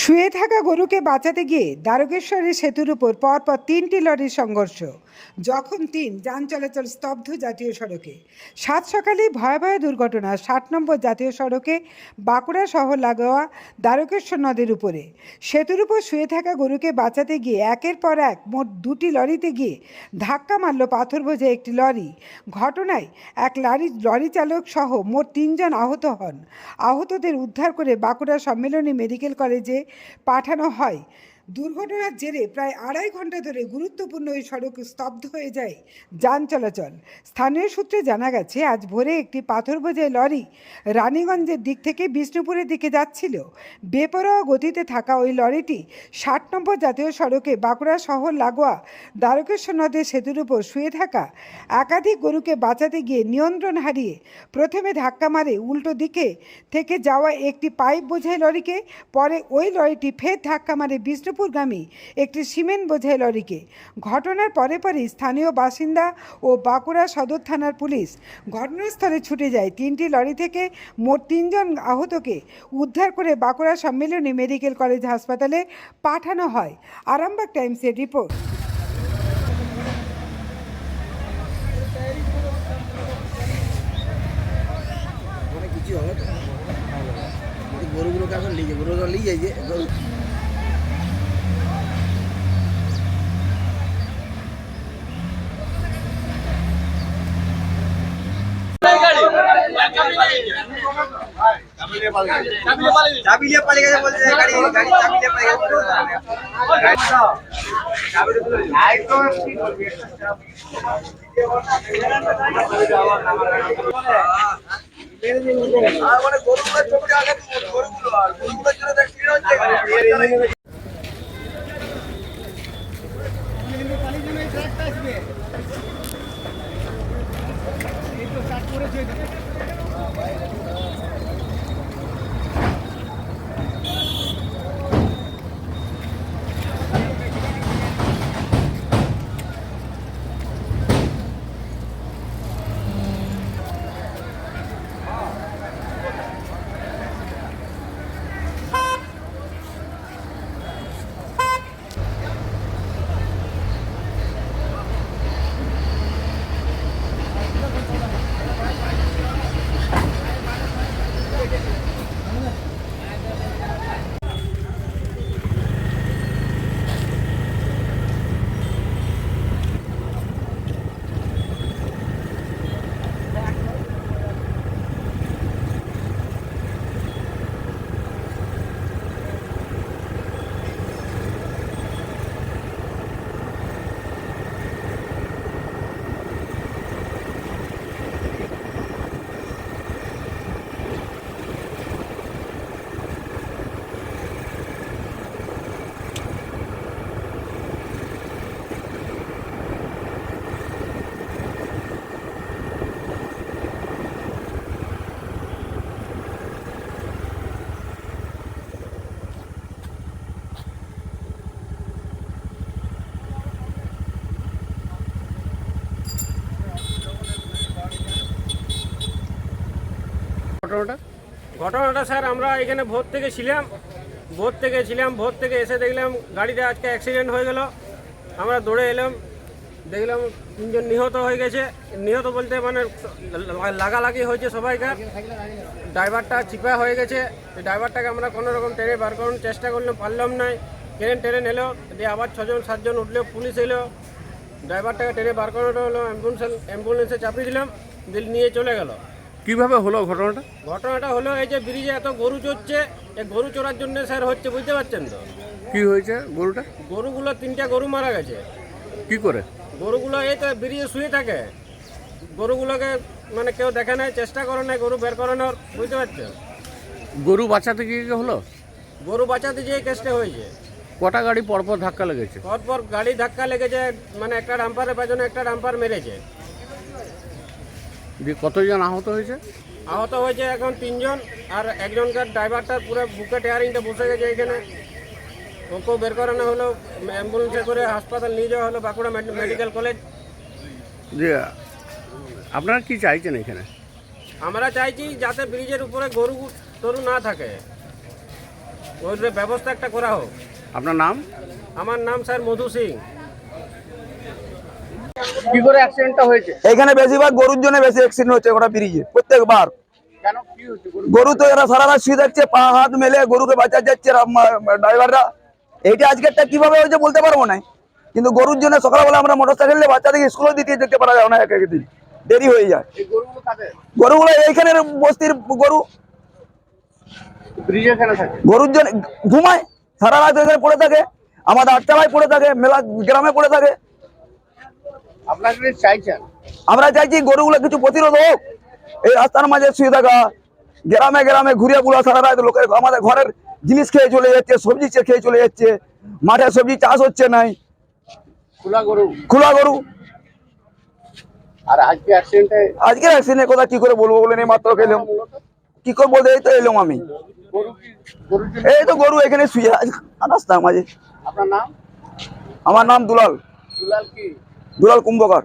শুয়ে থাকা গরুকে বাঁচাতে গিয়ে দ্বারকেশ্বরের সেতুর উপর পরপর তিনটি লরির সংঘর্ষ। যখন তিন, যান চলাচল স্তব্ধ জাতীয় সড়কে। সাত সকালে ভয়াবহ দুর্ঘটনা ষাট নম্বর জাতীয় সড়কে বাঁকুড়া শহর লাগোয়া দ্বারকেশ্বর নদের উপরে। সেতুর উপর শুয়ে থাকা গরুকে বাঁচাতে গিয়ে একের পর এক মোট দুটি লরিতে গিয়ে ধাক্কা মারল পাথর বোঝে একটি লরি। ঘটনায় এক লরি লরি চালক সহ মোট তিনজন আহত হন। আহতদের উদ্ধার করে বাঁকুড়া সম্মেলনী মেডিকেল কলেজে পাঠানো হয়। দুর্ঘটনার জেরে প্রায় আড়াই ঘণ্টা ধরে গুরুত্বপূর্ণ এই সড়ক স্তব্ধ হয়ে যায় যান চলাচল। স্থানীয় সূত্রে জানা গেছে, আজ ভোরে একটি পাথর বোঝাই লরি রানীগঞ্জের দিক থেকে বিষ্ণুপুরের দিকে যাচ্ছিল। বেপরোয়া গতিতে থাকা ওই লরিটি ষাট নম্বর জাতীয় সড়কে বাঁকুড়া শহর লাগোয়া দ্বারকেশ্বর নদের সেতুর উপর শুয়ে থাকা একাধিক গরুকে বাঁচাতে গিয়ে নিয়ন্ত্রণ হারিয়ে প্রথমে ধাক্কা মারে উল্টো দিকে থেকে যাওয়া একটি পাইপ বোঝাই লরিকে, পরে ওই লরিটি ফের ধাক্কা মারে বিষ্ণুপুরগামী একটি সিমেন্ট বোঝাই লরিকে। ঘটনার পরে পরে স্থানীয় বাসিন্দা ও বাঁকুড়া সদর থানার পুলিশ ঘটনাস্থলে ছুটে যায়। তিনটি লরি থেকে মোট তিনজন আহতকে উদ্ধার করে বাঁকুড়া সম্মেলনী মেডিকেল কলেজ হাসপাতালে পাঠানো হয়। আরামবাগ টাইমসের রিপোর্ট। মানে গরুগুলোকে এখন যায় গরুগুলো যায় যে গরু চাবিলে পালিয়ে গেছে বলছে গাড়ি গাড়ি চাবিলে পালিয়ে গেছে আর মানে গরুগুলোর Yeah. ঘটনাটা? ঘটনাটা স্যার, আমরা এখানে ভোর থেকে ছিলাম, ভোর থেকে ছিলাম, ভোর থেকে এসে দেখলাম গাড়িতে আজকে অ্যাক্সিডেন্ট হয়ে গেল। আমরা দৌড়ে এলাম, দেখলাম তিনজন নিহত হয়ে গেছে। নিহত বলতে মানে লাগালাগি হয়েছে সবাইকে ড্রাইভারটা চিপা হয়ে গেছে। ড্রাইভারটাকে আমরা কোনো রকম ট্রেনে বার করানোর চেষ্টা করলাম পারলাম না। ট্রেন ট্রেন এলো, দিয়ে আবার ছজন, সাতজন উঠল, পুলিশ এলো। ড্রাইভারটাকে ট্রেনে বার করানো হলো, অ্যাম্বুলেন্স, অ্যাম্বুলেন্সে চাপিয়ে দিলাম দিল নিয়ে চলে গেল। কীভাবে হলো ঘটনাটা? ঘটনাটা হলো এই যে ব্রিজে এত গরু চড়ছে এই গরু চড়ার জন্য স্যার হচ্ছে বুঝতে পারছেন তো? কি হয়েছে গরুটা? গরুগুলো তিনটা গরু মারা গেছে। কি করে? গরুগুলো এই তো ব্রিজে শুয়ে থাকে। গরুগুলোকে মানে কেউ দেখে নাই চেষ্টা করে নাই গরু বের করানোর বুঝতে পারছেন? গরু বাঁচাতে গিয়ে কি হলো? গরু বাঁচাতে যেয়ে কেসটা হয়েছে। কটা গাড়ি পরপর ধাক্কা লেগেছে? পরপর গাড়ি ধাক্কা লেগেছে মানে একটা ডাম্পারের পেছনে একটা ডাম্পার মেরেছে। দিয়ে কতজন আহত হয়েছে? আহত হয়েছে এখন তিনজন আর একজনকার ড্রাইভারটার পুরো বুকে টেয়ারিংটা বসে গেছে এখানে। ওকেও বের করানো হলো অ্যাম্বুলেন্সে করে হাসপাতাল নিয়ে যাওয়া হলো বাঁকুড়া মেডিকেল কলেজ। যে আপনারা কি চাইছেন এখানে? আমরা চাইছি যাতে ব্রিজের উপরে গরু তরু না থাকে। ওর ব্যবস্থা একটা করা হোক। আপনার নাম? আমার নাম স্যার মধু সিং। কি করে অ্যাক্সিডেন্টটা হয়েছে? এখানে বেশিরভাগ গরুর জন্য বেশি অ্যাক্সিডেন্ট হচ্ছে ওটা ব্রিজে প্রত্যেকবার। কেন? কি হচ্ছে গরু তো এরা সারা রাত শুয়ে থাকছে পা হাত মেলে গরুকে বাঁচা যাচ্ছে ড্রাইভাররা। এইটা আজকেরটা কীভাবে হয়েছে বলতে পারব না। কিন্তু গরুর জন্য সকালবেলা আমরা মোটর সাইকেল নিয়ে বাচ্চাদেরকে স্কুলে দিতে যেতে পারা যায় না এক এক দিন। দেরি হয়ে যায়। গরুগুলো এইখানের বস্তির গরু। গরুর জন্য ঘুমায় সারা রাত এখানে পড়ে থাকে আমাদের আটচালায় পড়ে থাকে মেলা গ্রামে পড়ে থাকে। আমরা চাইছি গরুগুলো কিছু প্রতিরোধ হোক। এই রাস্তার মাঝে শুয়ে থাকা গ্রামে গ্রামে ঘুরে বুড়া সারা রাত লোকের আমাদের ঘরের জিনিস খেয়ে চলে যাচ্ছে সবজি খেয়ে চলে যাচ্ছে। মাঠে সবজি চাষ হচ্ছে নাই। খোলা গরু? খোলা গরু। আর আজকে অ্যাক্সিডেন্টে আজকের অ্যাক্সিডেন্টের কথা কি করে বলব বলে মাত্র খেলাম। কি করে বলতে এই তো এলাম আমি। এই তো গরু এখানে শুয়ে রাস্তার মাঝে। আপনার নাম? আমার নাম দুলাল। দুলাল কি? দুলাল কুম্ভকার।